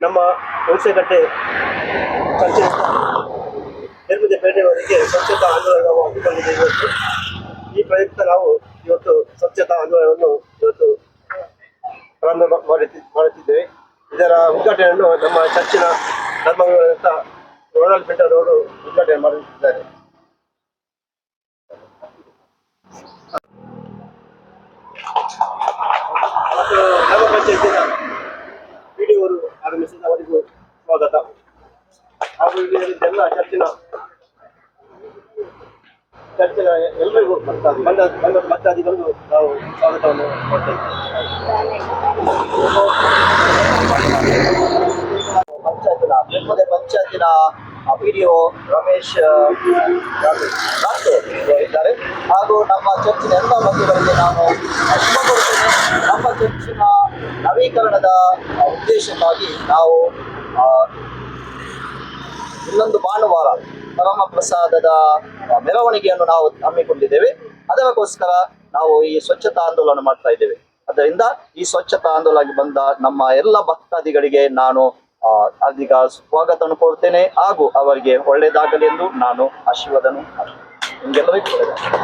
ನಮ್ಮ ಹುಣಸೆಕಟ್ಟೆ ಚರ್ಚೆ ನಿರ್ಮಿತ ಪೇಟೆಯವರಿಗೆ ಸ್ವಚ್ಛತಾ ಆಂದೋಲನವನ್ನು ಹಮ್ಮಿಕೊಂಡಿದೆ ಇವತ್ತು. ಈ ಪ್ರಯುಕ್ತ ನಾವು ಇವತ್ತು ಸ್ವಚ್ಛತಾ ಆಂದೋಲನವನ್ನು ಇವತ್ತು ಪ್ರಾರಂಭ ಮಾಡುತ್ತಿ- ಮಾಡುತ್ತಿದ್ದೇವೆ. ಇದರ ಉದ್ಘಾಟನೆಯನ್ನು ನಮ್ಮ ಚರ್ಚಿನ ಧರ್ಮಗಳಂತ ರೋನಾಲ್ಡ್ ಪಿಂಟರ್ ಅವರು ಉದ್ಘಾಟನೆ ಮಾಡುತ್ತಿದ್ದಾರೆ ಮತ್ತು ಗ್ರಾಮ ಪಂಚಾಯತಿನ ಎಲ್ಲ ಚರ್ಚಿನ ಚರ್ಚಿನ ಎಲ್ಲರಿಗೂ ಬಂದ ಬಂದ ಭಕ್ತಾದಿಗಳಿಗೂ ನಾವು ಸ್ವಾಗತವನ್ನು ಕೊಡ್ತಾ ಪಂಚಾಯತಿನ ಬೆಂಬಲ ಪಂಚಾಯತಿನ ಪಿಡಿಒ ರಮೇಶ್ ಇದ್ದಾರೆ. ಹಾಗೂ ನಮ್ಮ ಚರ್ಚಿನ ಎಲ್ಲ ಬಂಧುಗಳಿಗೆ ನಾನು ಕೊಡ್ತೇನೆ ನಮ್ಮ ಚರ್ಚಿನ ನವೀಕರಣದ ಉದ್ದೇಶಕ್ಕಾಗಿ ನಾವು ಇನ್ನೊಂದು ಭಾನುವಾರ ಪರಮ ಪ್ರಸಾದದ ಮೆರವಣಿಗೆಯನ್ನು ನಾವು ಹಮ್ಮಿಕೊಂಡಿದ್ದೇವೆ ಅದಕ್ಕೋಸ್ಕರ ನಾವು ಈ ಸ್ವಚ್ಛತಾ ಆಂದೋಲನ ಮಾಡ್ತಾ ಇದ್ದೇವೆ ಅದರಿಂದ ಈ ಸ್ವಚ್ಛತಾ ಆಂದೋಲನಕ್ಕೆ ಬಂದ ನಮ್ಮ ಎಲ್ಲ ಭಕ್ತಾದಿಗಳಿಗೆ ನಾನು ಅಧಿಕ ಸ್ವಾಗತವನ್ನು ಕೊಡ್ತೇನೆ ಹಾಗೂ ಅವರಿಗೆ ಒಳ್ಳೆಯದಾಗಲಿ ಎಂದು ನಾನು ಆಶೀರ್ವಾದನು. ನಿಮ್ಗೆಲ್ಲರಿಗೂ ಒಳ್ಳೆಯದಾಗಲಿ.